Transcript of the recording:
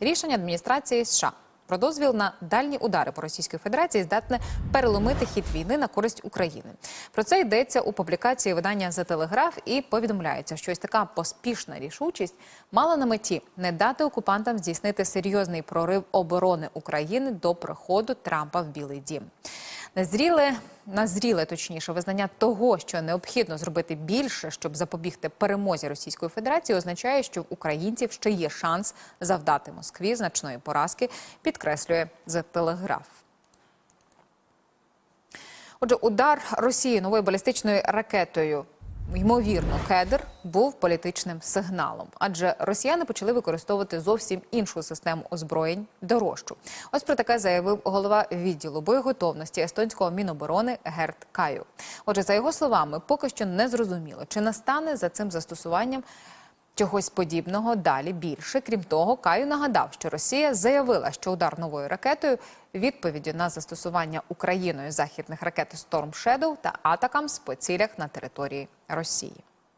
Рішення адміністрації США про дозвіл на дальні удари по Російській Федерації здатне переломити хід війни на користь України. Про це йдеться у публікації видання «За Телеграф» і повідомляється, що ось така поспішна рішучість мала на меті не дати окупантам здійснити серйозний прорив оборони України до приходу Трампа в Білий Дім. Незріле, назріле точніше визнання того, що необхідно зробити більше, щоб запобігти перемозі Російської Федерації, означає, що в українців ще є шанс завдати Москві значної поразки, підкреслює The Telegraph. Отже, удар Росії новою балістичною ракетою. Ймовірно, кедр був політичним сигналом, адже росіяни почали використовувати зовсім іншу систему озброєнь дорожчу. Ось про таке заявив голова відділу боєготовності естонського міноборони Герт Каю. Отже, за його словами, поки що не зрозуміло, чи настане за цим застосуванням чогось подібного далі більше. Крім того, Каю нагадав, що Росія заявила, що удар новою ракетою відповіддю на застосування Україною західних ракет Storm Shadow та атакам по цілях на території Росії.